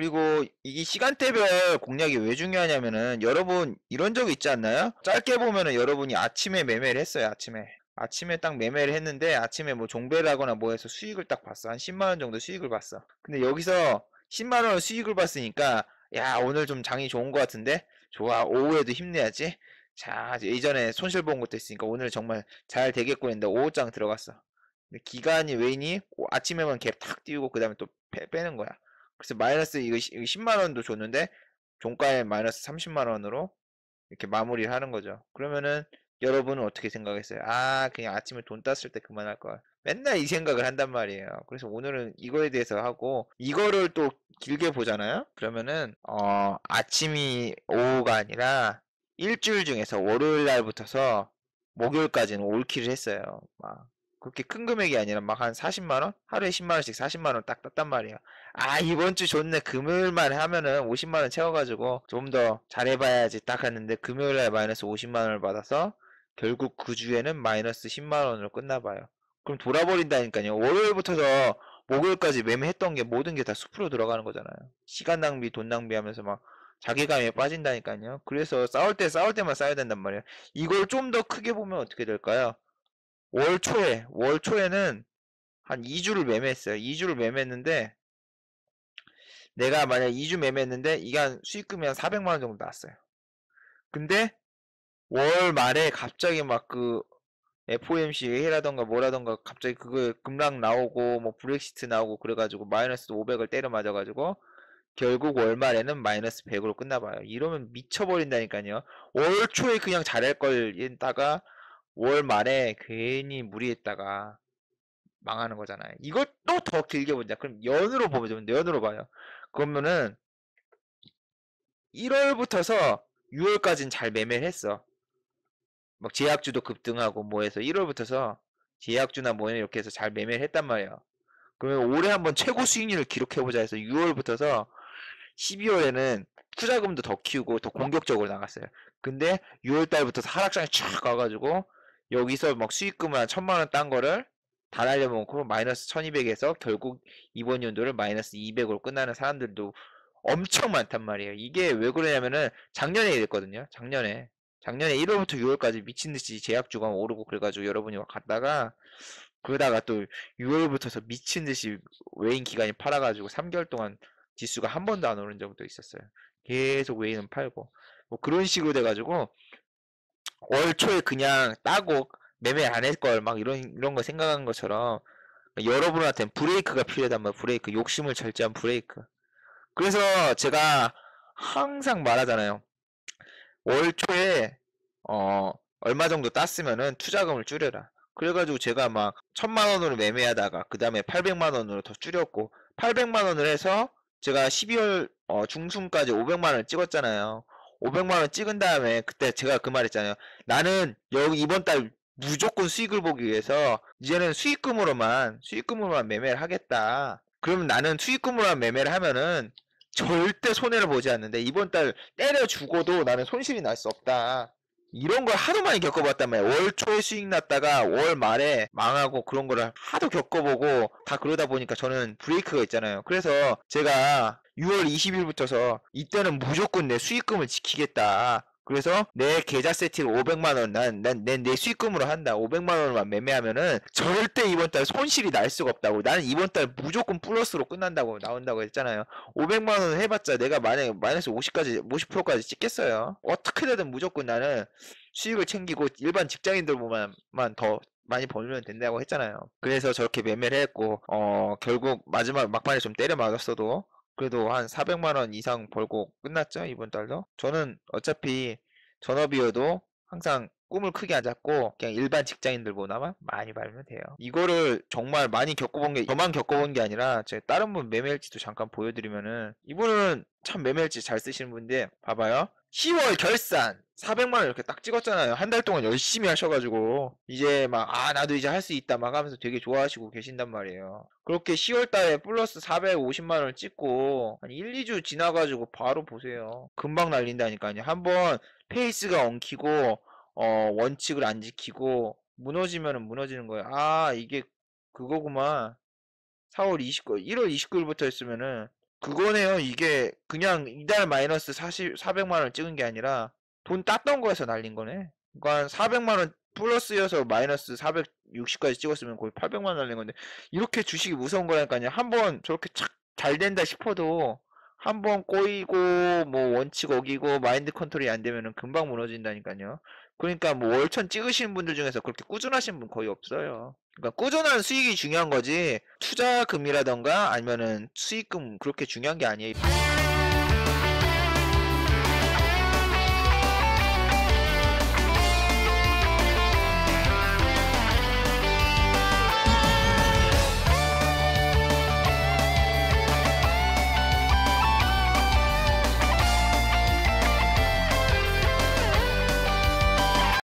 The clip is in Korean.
그리고 이게 시간대별 공략이 왜 중요하냐면은 여러분 이런 적 있지 않나요? 짧게 보면은 여러분이 아침에 매매를 했어요. 아침에. 아침에 딱 매매를 했는데 아침에 뭐 종배를 하거나 뭐 해서 수익을 딱 봤어. 한 10만 원 정도 수익을 봤어. 근데 여기서 10만 원 수익을 봤으니까 야 오늘 좀 장이 좋은 것 같은데 좋아 오후에도 힘내야지. 자 예전에 손실 본 것도 있으니까 오늘 정말 잘 되겠군 했는데 5호장 들어갔어. 근데 기간이 웨인이 아침에만 갭 탁 띄우고 그 다음에 또 빼, 빼는 거야. 그래서 마이너스 이거 10만 원도 줬는데 종가에 마이너스 30만 원으로 이렇게 마무리를 하는 거죠. 그러면은 여러분은 어떻게 생각했어요? 아, 그냥 아침에 돈 땄을 때 그만할 걸. 맨날 이 생각을 한단 말이에요. 그래서 오늘은 이거에 대해서 하고, 이거를 또 길게 보잖아요? 그러면은, 어, 아침이 오후가 아니라, 일주일 중에서 월요일 날부터서 목요일까지는 올킬을 했어요. 막, 그렇게 큰 금액이 아니라 막 한 40만원? 하루에 10만원씩 40만원 딱 땄단 말이에요. 아, 이번 주 좋네. 금요일만 하면은 50만원 채워가지고 좀 더 잘해봐야지 딱 했는데 금요일날 마이너스 50만원을 받아서 결국 그 주에는 마이너스 10만원으로 끝나봐요. 그럼 돌아버린다니까요. 월요일부터서 목요일까지 매매했던 게 모든 게 다 숲으로 들어가는 거잖아요. 시간 낭비, 돈 낭비하면서 막 자괴감에 빠진다니까요. 그래서 싸울 때 싸울 때만 싸야 된단 말이에요. 이걸 좀 더 크게 보면 어떻게 될까요? 월 초에, 월 초에는 한 2주를 매매했어요. 2주를 매매했는데, 내가 만약 2주 매매했는데, 한 수익금이 한 400만 원 정도 나왔어요. 근데, 월 말에 갑자기 막 그, FOMC 회의라던가 뭐라던가 갑자기 그거 급락 나오고, 뭐 브렉시트 나오고 그래가지고 마이너스 500을 때려 맞아가지고, 결국 월 말에는 마이너스 100으로 끝나봐요. 이러면 미쳐버린다니까요. 월 초에 그냥 잘할 걸 했다가, 월 말에 괜히 무리했다가 망하는 거잖아요. 이것도 더 길게 보자. 그럼 연으로 보면 연으로 봐요. 그러면은 1월부터서 6월까지는 잘 매매를 했어. 막 제약주도 급등하고 뭐 해서 1월부터서 제약주나 뭐 이렇게 해서 잘 매매를 했단 말이에요. 그러면 올해 한번 최고 수익률을 기록해보자 해서 6월부터서 12월에는 투자금도 더 키우고 더 공격적으로 나갔어요. 근데 6월달부터 하락장이 쫙 가가지고 여기서 막 수익금을 한 천만 원 딴 거를 다 날려먹고 마이너스 1200에서 결국 이번 연도를 마이너스 200으로 끝나는 사람들도 엄청 많단 말이에요. 이게 왜 그러냐면은 작년에 이랬거든요. 작년에. 작년에 1월부터 6월까지 미친듯이 제약주가 오르고 그래가지고 여러분이 갔다가 그러다가 또 6월부터서 미친듯이 웨인 기간이 팔아가지고 3개월 동안 지수가 한 번도 안 오른 적도 있었어요. 계속 웨인은 팔고 뭐 그런 식으로 돼가지고 월 초에 그냥 따고 매매 안 할 걸 막 이런 이런 거 생각한 것처럼 여러분한테는 브레이크가 필요하단 말이야. 브레이크 욕심을 절제한 브레이크. 그래서 제가 항상 말하잖아요. 월 초에 어 얼마 정도 땄으면은 투자금을 줄여라. 그래가지고 제가 막 천만 원으로 매매하다가 그 다음에 800만 원으로 더 줄였고 800만 원을 해서 제가 12월 어, 중순까지 500만 원을 찍었잖아요. 500만 원 찍은 다음에 그때 제가 그 말했잖아요. 나는 여기 이번 달 무조건 수익을 보기 위해서 이제는 수익금으로만 수익금으로만 매매를 하겠다. 그러면 나는 수익금으로만 매매를 하면은 절대 손해를 보지 않는데 이번 달 때려 죽어도 나는 손실이 날 수 없다. 이런 걸 하도 많이 말이야. 월 초에 수익 났다가 월 말에 망하고 그런 거를 하도 겪어보고 다 그러다 보니까 저는 브레이크가 있잖아요. 그래서 제가 6월 20일부터서 이때는 무조건 내 수익금을 지키겠다. 그래서 내 계좌 세팅을 500만 원, 난, 난, 내, 내 수익금으로 한다. 500만 원만 매매하면은 절대 이번 달 손실이 날 수가 없다고. 나는 이번 달 무조건 플러스로 끝난다고 나온다고 했잖아요. 500만 원 해봤자 내가 만약에 마이너스 50까지, 50%까지 찍겠어요. 어떻게 되든 무조건 나는 수익을 챙기고 일반 직장인들보만 더 많이 벌면 된다고 했잖아요. 그래서 저렇게 매매를 했고, 어, 결국 마지막 막판에 좀 때려 맞았어도 그래도 한 400만 원 이상 벌고 끝났죠 이번 달도? 저는 어차피 전업이어도 항상 꿈을 크게 안 잡고 그냥 일반 직장인들보다만 많이 벌면 돼요. 이거를 정말 많이 겪어본 게 저만 겪어본 게 아니라 제가 다른 분 매매일지도 잠깐 보여드리면은 이분은 참 매매일지 잘 쓰시는 분인데 봐봐요 10월 결산 400만 원 이렇게 딱 찍었잖아요. 한 달 동안 열심히 하셔가지고 이제 막 아 나도 이제 할 수 있다 막 하면서 되게 좋아하시고 계신단 말이에요. 그렇게 10월 달에 플러스 450만 원을 찍고 한 1, 2주 지나가지고 바로 보세요. 금방 날린다니까요. 한번 페이스가 엉키고 어 원칙을 안 지키고 무너지면은 무너지는 거예요. 아 이게 그거구만. 4월 29일, 1월 29일부터 했으면은 그거네요. 이게 그냥 이달 마이너스 40, 400만 원 찍은 게 아니라 돈 땄던 거에서 날린 거네. 그러니까 400만 원 플러스여서 마이너스 460까지 찍었으면 거의 800만 원 날린 건데 이렇게 주식이 무서운 거라니까요. 한번 저렇게 착 잘 된다 싶어도 한번 꼬이고 뭐 원칙 어기고 마인드 컨트롤이 안 되면은 금방 무너진다니까요. 그러니까 뭐 월천 찍으시는 분들 중에서 그렇게 꾸준하신 분 거의 없어요. 그러니까 꾸준한 수익이 중요한 거지 투자금이라던가 아니면은 수익금 그렇게 중요한 게 아니에요.